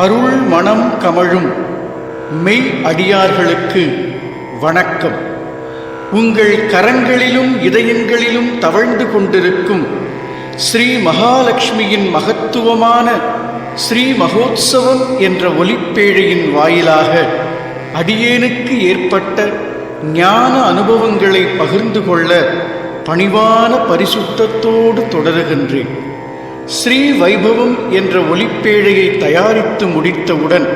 அருள் மனம் கமழும் மெய் அடியார்களுக்கு வணக்கம். உங்கள் கரங்களிலும் இதயங்களிலும் தவழ்ந்து கொண்டிருக்கும் ஸ்ரீ மகாலட்சுமியின் மகத்துவமான ஸ்ரீ மகோத்சவம் என்ற ஒலிப்பேழையின் வாயிலாக அடியேனுக்கு ஏற்பட்ட ஞான அனுபவங்களை பகிர்ந்து கொள்ள பணிவான பரிசுத்தத்தோடு தொடருகின்றேன். ஸ்ரீ வைபவம் என்ற ஒலிப்பேழையை தயாரித்து முடித்தவுடன்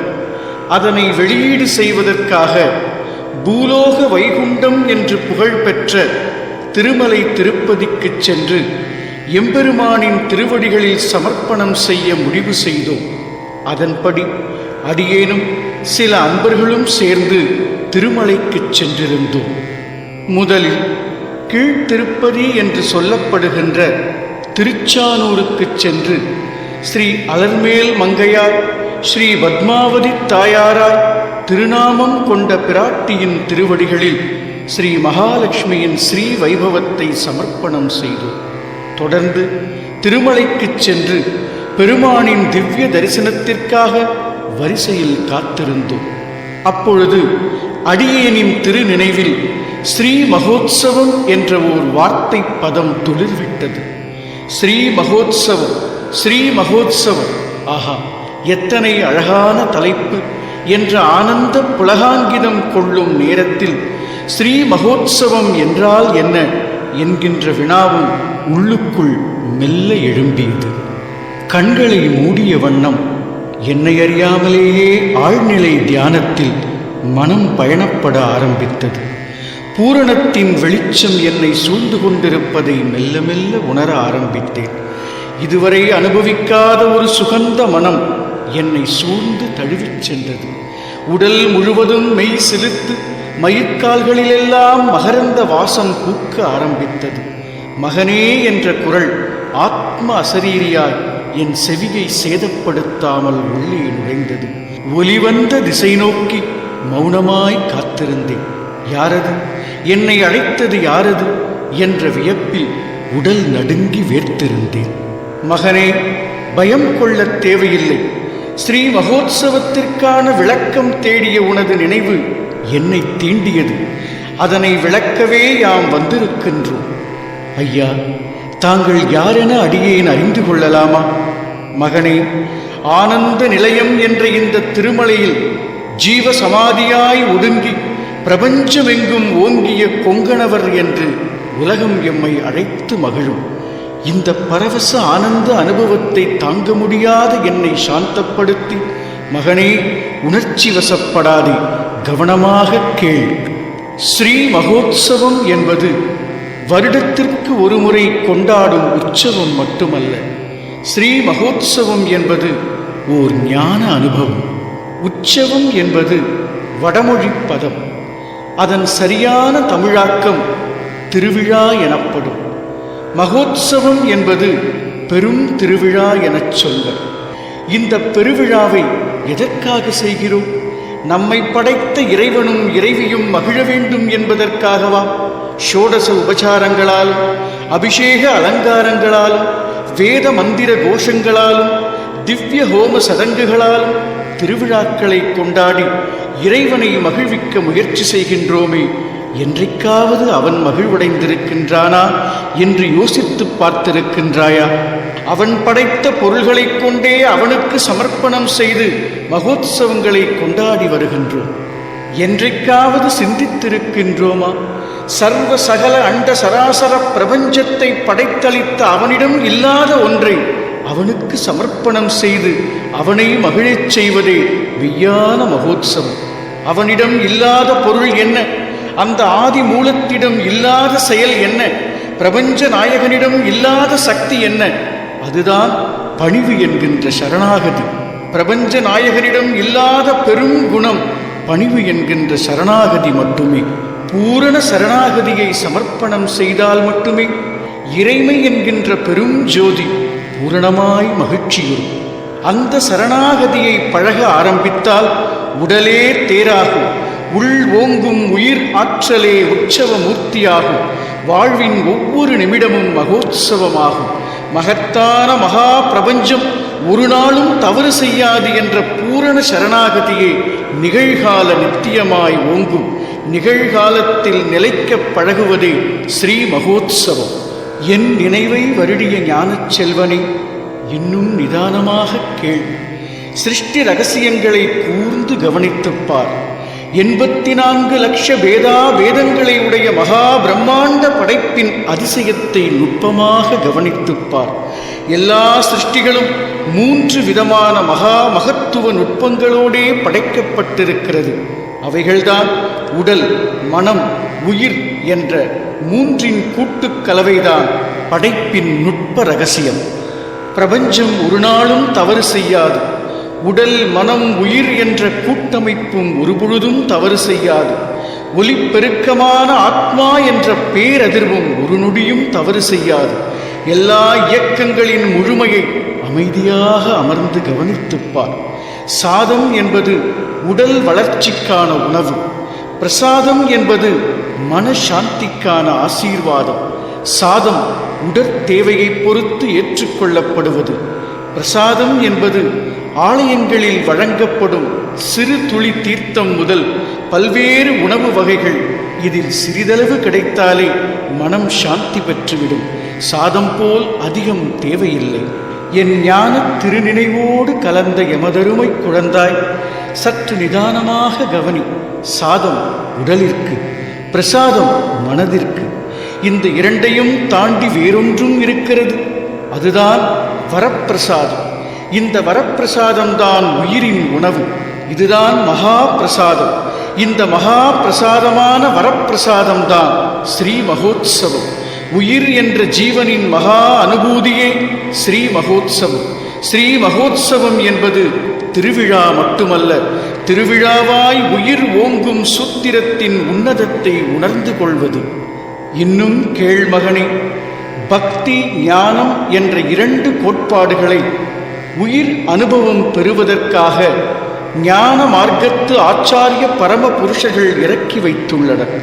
அதனை வெளியீடு செய்வதற்காக பூலோக வைகுண்டம் என்று புகழ்பெற்ற திருமலை திருப்பதிக்கு சென்று எம்பெருமானின் திருவடிகளில் சமர்ப்பணம் செய்ய முடிவு செய்தோம். அதன்படி அடியேனும் சில அன்பர்களும் சேர்ந்து திருமலைக்கு சென்றிருந்தோம். முதலில் கீழ்த்திருப்பதி என்று சொல்லப்படுகின்ற திருச்சானூருக்குச் சென்று ஸ்ரீ அலர்மேல் மங்கையார் ஸ்ரீ பத்மாவதி தாயாரார் திருநாமம் கொண்ட பிராட்டியின் திருவடிகளில் ஸ்ரீ மகாலட்சுமியின் ஸ்ரீ வைபவத்தை சமர்ப்பணம் செய்தோம் தொடர்ந்து திருமலைக்குச் சென்று பெருமானின் திவ்ய தரிசனத்திற்காக வரிசையில் காத்திருந்தோம். அப்பொழுது அடியேனின் திருநினைவில் ஸ்ரீ மகோத்சவம் என்ற ஓர் வார்த்தை பதம் துளிர்விட்டது. ஸ்ரீ மகோத்சவம் ஸ்ரீ மகோத்சவம். ஆஹா எத்தனை அழகான தலைப்பு என்ற ஆனந்த புலகாங்கிதம் கொள்ளும் நேரத்தில் ஸ்ரீ மகோத்சவம் என்றால் என்ன என்கின்ற வினாவும் உள்ளுக்குள் மெல்ல எழும்பியது. கண்களை மூடிய வண்ணம் என்னை அறியாமலேயே ஆழ்நிலை தியானத்தில் மனம் பயணப்பட ஆரம்பித்தது. பூரணத்தின் வெளிச்சம் என்னை சூழ்ந்து கொண்டிருப்பதை மெல்ல மெல்ல உணர ஆரம்பித்தேன். இதுவரை அனுபவிக்காத ஒரு சுகந்த மனம் என்னை சூழ்ந்து தழுவிச் சென்றது. உடல் முழுவதும் மெய் செலுத்து மயிர்கால்களிலெல்லாம் மகரந்த வாசம் பூக்க ஆரம்பித்தது. மகனே என்ற குரல் ஆத்ம அசரீரியாய் என் செவியை சேதப்படுத்தாமல் உள்ளே நுழைந்தது. ஒலிவந்த திசை நோக்கி மௌனமாய் காத்திருந்தேன். யாரது? என்னை அழைத்தது யாரது? என்ற வியப்பில் உடல் நடுங்கி வேர்த்திருந்தேன். மகனே பயம் கொள்ளத் தேவையில்லை. ஸ்ரீ மகோத்சவத்திற்கான விளக்கம் தேடிய உனது நினைவு என்னை தீண்டியது. அதனை விளக்கவே யாம் வந்திருக்கின்றோம். ஐயா தாங்கள் யாரென அடியேன் அறிந்து கொள்ளலாமா? மகனே ஆனந்த நிலையம் என்ற இந்த திருமலையில் ஜீவ சமாதியாய் ஒடுங்கி பிரபஞ்சமெங்கும் ஓங்கிய கொங்கணவர் என்று உலகம் எம்மை அழைத்து மகிழும். இந்த பரவச ஆனந்த அனுபவத்தை தாங்க முடியாத என்னை சாந்தப்படுத்தி மகனே உணர்ச்சி வசப்படாதே கவனமாக கேள். ஸ்ரீ மகோத்சவம் என்பது வருடத்திற்கு ஒருமுறை கொண்டாடும் உற்சவம் மட்டுமல்ல ஸ்ரீ மகோத்சவம் என்பது ஓர் ஞான அனுபவம். உற்சவம் என்பது வடமொழி பதம். அதன் சரியான தமிழாக்கம் திருவிழா எனப்படும். மகோத்சவம் என்பது பெரும் திருவிழா எனச் சொல்வர். இந்த பெருவிழாவை எதற்காக செய்கிறோம்? நம்மை படைத்த இறைவனும் இறைவியும் மகிழ வேண்டும் என்பதற்காகவா? ஷோடச உபச்சாரங்களால் அபிஷேக அலங்காரங்களாலும் வேத மந்திர கோஷங்களாலும் திவ்ய ஹோம சடங்குகளாலும் திருவிழாக்களை கொண்டாடி இறைவனை மகிழ்விக்க முயற்சி செய்கின்றோமே என்றைக்காவது அவன் மகிழ்வடைந்திருக்கின்றானா என்று யோசித்து பார்த்திருக்கின்றாயா? அவன் படைத்த பொருள்களைக் கொண்டே அவனுக்கு சமர்ப்பணம் செய்து மகோத்சவங்களை கொண்டாடி வருகின்றோம் என்றைக்காவது சிந்தித்திருக்கின்றோமா? சர்வ சகல அண்ட சராசர பிரபஞ்சத்தை படைத்தளித்த அவனிடம் இல்லாத ஒன்றை அவனுக்கு சமர்ப்பணம் செய்து அவனை மகிழச் செய்வதே மெய்யான மகோத்சவம். அவனிடம் இல்லாத பொருள் என்ன? அந்த ஆதி மூலத்திடம் இல்லாத செயல் என்ன? பிரபஞ்ச நாயகனிடம் இல்லாத சக்தி என்ன? அதுதான் பணிவு என்கின்ற சரணாகதி. பிரபஞ்ச நாயகனிடம் இல்லாத பெரும் குணம் பணிவு என்கின்ற சரணாகதி மட்டுமே. பூரண சரணாகதியை சமர்ப்பணம் செய்தால் மட்டுமே. இறைமை என்கின்ற பெரும் ஜோதி பூரணமாய் மகிழ்ச்சியுறும் அந்த சரணாகதியை பழக ஆரம்பித்தால் உடலே தேராகும். உள் ஓங்கும் உயிர் ஆற்றலே உற்சவ மூர்த்தியாகும் வாழ்வின் ஒவ்வொரு நிமிடமும் மகோத்சவமாகும். மகத்தான மகா பிரபஞ்சம் ஒரு நாளும் தவறு செய்யாது என்ற பூரண சரணாகதியே நிகழ்கால நித்தியமாய் ஓங்கும். நிகழ்காலத்தில் நிலைக்கப் பழகுவதே ஸ்ரீ மகோத்சவம். என் நினைவை வருடிய ஞானச் செல்வனே இன்னும் நிதானமாக கேள். சிருஷ்டி ரகசியங்களை கூர்ந்து கவனித்துப்பார் எண்பத்தி நான்கு லட்ச வேதா வேதங்களை உடைய மகா பிரம்மாண்ட படைப்பின் அதிசயத்தை நுட்பமாக கவனித்துப்பார் எல்லா சிருஷ்டிகளும் மூன்று விதமான மகா மகத்துவ நுட்பங்களோடே படைக்கப்பட்டிருக்கிறது. அவைகள்தான் உடல் மனம் உயிர் என்ற மூன்றின் கூட்டுக் கலவைதான் படைப்பின் நுட்ப ரகசியம். பிரபஞ்சம் ஒரு நாளும் தவறு செய்யாது. உடல் மனம் உயிர் என்ற கூட்டமைப்பும் ஒருபொழுதும் தவறு செய்யாது. ஒலிப்பெருக்கமான ஆத்மா என்ற பேரதிர்வும் ஒரு நொடியும் தவறு செய்யாது. எல்லா இயக்கங்களின் முழுமையை அமைதியாக அமர்ந்து கவனித்துப்பார் சாதம் என்பது உடல் வளர்ச்சிக்கான உணவு. பிரசாதம் என்பது மனசாந்திக்கான ஆசீர்வாதம். சாதம் உடற்தேவையை பொறுத்து ஏற்றுக்கொள்ளப்படுவது. பிரசாதம் என்பது ஆலயங்களில் வழங்கப்படும் சிறு துளி தீர்த்தம் முதல் பல்வேறு உணவு வகைகள். இதில் சிறிதளவு கிடைத்தாலே மனம் சாந்தி பெற்றுவிடும். சாதம் போல் அதிகம் தேவையில்லை. என் ஞான திருநினைவோடு கலந்த எமதருமை குழந்தாய் சற்று நிதானமாக கவனி சாதம் உடலிற்கு பிரசாதம் மனதிற்கு. இந்த இரண்டையும் தாண்டி வேறொன்றும் இருக்கிறது. அதுதான் வரப்பிரசாதம். இந்த வரப்பிரசாதம்தான் உயிரின் உணவு. இதுதான் மகா பிரசாதம் இந்த மகா பிரசாதமான வரப்பிரசாதம்தான் ஸ்ரீ மகோத்சவம். உயிர் என்ற ஜீவனின் மகா அனுபூதியே ஸ்ரீ மகோத்சவம். ஸ்ரீ மகோத்சவம் என்பது திருவிழா மட்டுமல்ல திருவிழாவாய் உயிர் ஓங்கும் சூத்திரத்தின் உன்னதத்தை உணர்ந்து கொள்வது. இன்னும் கேள்மகனே பக்தி ஞானம் என்ற இரண்டு கோட்பாடுகளை உயிர் அனுபவம் பெறுவதற்காக ஞான மார்க்கத்து ஆச்சாரிய பரம புருஷர்கள் இறக்கி வைத்துள்ளனர்.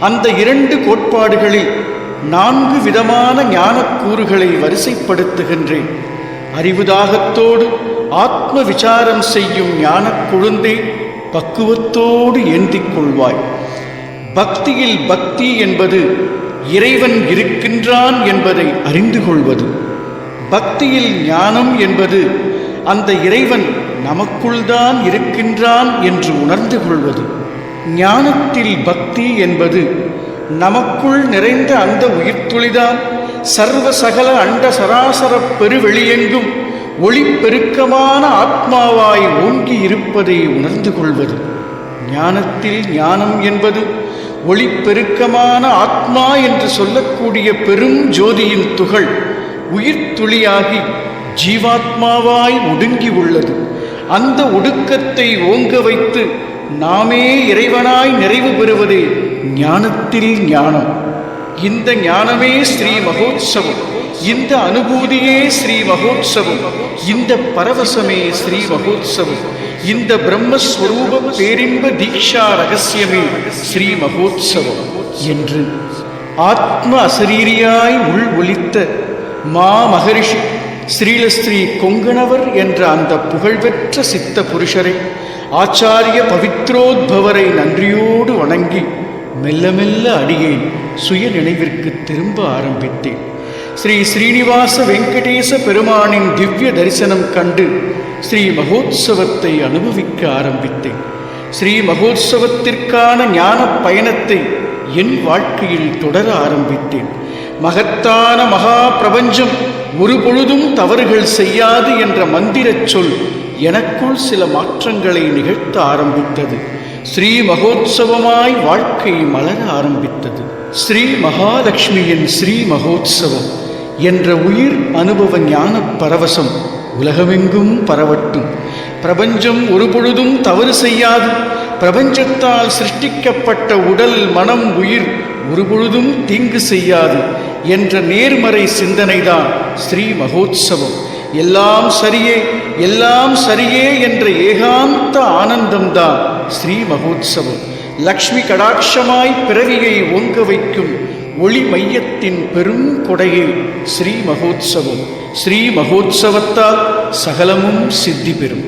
அந்த இரண்டு கோட்பாடுகளில் நான்கு விதமான ஞானக்கூறுகளை வரிசைப்படுத்துகின்றேன். அறிவுதாகத்தோடு ஆத்ம விசாரம் செய்யும் ஞானக் குழந்தை பக்குவத்தோடு ஏந்திக் கொள்வாய். பக்தியில் பக்தி என்பது இறைவன் இருக்கின்றான் என்பதை அறிந்து கொள்வது. பக்தியில் ஞானம் என்பது அந்த இறைவன் நமக்குள்தான் இருக்கின்றான் என்று உணர்ந்து கொள்வது. ஞானத்தில் பக்தி என்பது நமக்குள் நிறைந்த அந்த உயிர்த்துளிதான். சர்வ சகல அண்ட சராசர பெருவெளியெங்கும் ஒளிப்பெருக்கமான ஆத்மாவாய் ஓங்கி இருப்பதை உணர்ந்து கொள்வது. ஞானத்தில் ஞானம் என்பது ஒளிப்பெருக்கமான ஆத்மா என்று சொல்லக்கூடிய பெரும் ஜோதியின் துகள் உயிர்த்துளியாகி ஜீவாத்மாவாய் ஒடுங்கி உள்ளது. அந்த ஒடுக்கத்தை ஓங்க வைத்து நாமே இறைவனாய் நிறைவு பெறுவதே ஞானத்தில் ஞானம். இந்த ஞானமே ஸ்ரீ மகோத்சவம். இந்த அனுபூதியே ஸ்ரீ மகோத்சவம். இந்த பரவசமே ஸ்ரீ மகோத்சவம். இந்த பிரம்மஸ்வரூப பேரின்ப தீக்ஷா ரகசியமே ஸ்ரீ மகோத்சவம் என்று ஆத்ம அசரீரியாய் உள் ஒலித்த மா மகரிஷி ஸ்ரீலஸ்ரீ கொங்கணவர் என்ற அந்த புகழ்பெற்ற சித்த புருஷரை ஆச்சாரிய பவித்ரோத்பவரை நன்றியோடு வணங்கி மெல்ல மெல்ல அடியேன் சுய நினைவிற்கு திரும்ப ஆரம்பித்தேன். ஸ்ரீ ஸ்ரீனிவாச வெங்கடேச பெருமானின் திவ்ய தரிசனம் கண்டு ஸ்ரீ மகோத்சவத்தை அனுபவிக்க ஆரம்பித்தேன். ஸ்ரீ மகோத்சவத்திற்கான ஞான பயணத்தை என் வாழ்க்கையில் தொடர ஆரம்பித்தேன். மகத்தான மகா பிரபஞ்சம் ஒரு பொழுதும் தவறுகள் செய்யாது என்ற மந்திரச் சொல் எனக்குள் சில மாற்றங்களை நிகழ்த்த ஆரம்பித்தது. ஸ்ரீ மகோத்சவமாய் வாழ்க்கை மலர ஆரம்பித்தது. ஸ்ரீ மகாலட்சுமியின் ஸ்ரீ மகோத்சவம் என்ற உயிர் அனுபவ ஞான பரவசம் உலகமெங்கும் பரவட்டும். பிரபஞ்சம் ஒரு பொழுதும் தவறு செய்யாது. பிரபஞ்சத்தால் சிருஷ்டிக்கப்பட்ட உடல் மனம் உயிர் ஒரு பொழுதும் தீங்கு செய்யாது என்ற நேர்மறை சிந்தனைதான் ஸ்ரீ மகோத்சவம். எல்லாம் சரியே எல்லாம் சரியே என்ற ஏகாந்த ஆனந்தம்தான் ஸ்ரீ மகோத்சவம் லக்ஷ்மி கடாட்சமாய் பிறவியை ஒங்க வைக்கும் ஒளி மையத்தின் பெரும் கொடையே ஸ்ரீ மகோத்சவம் ஸ்ரீ மகோத்சவத்தால் சகலமும் சித்தி பெறும்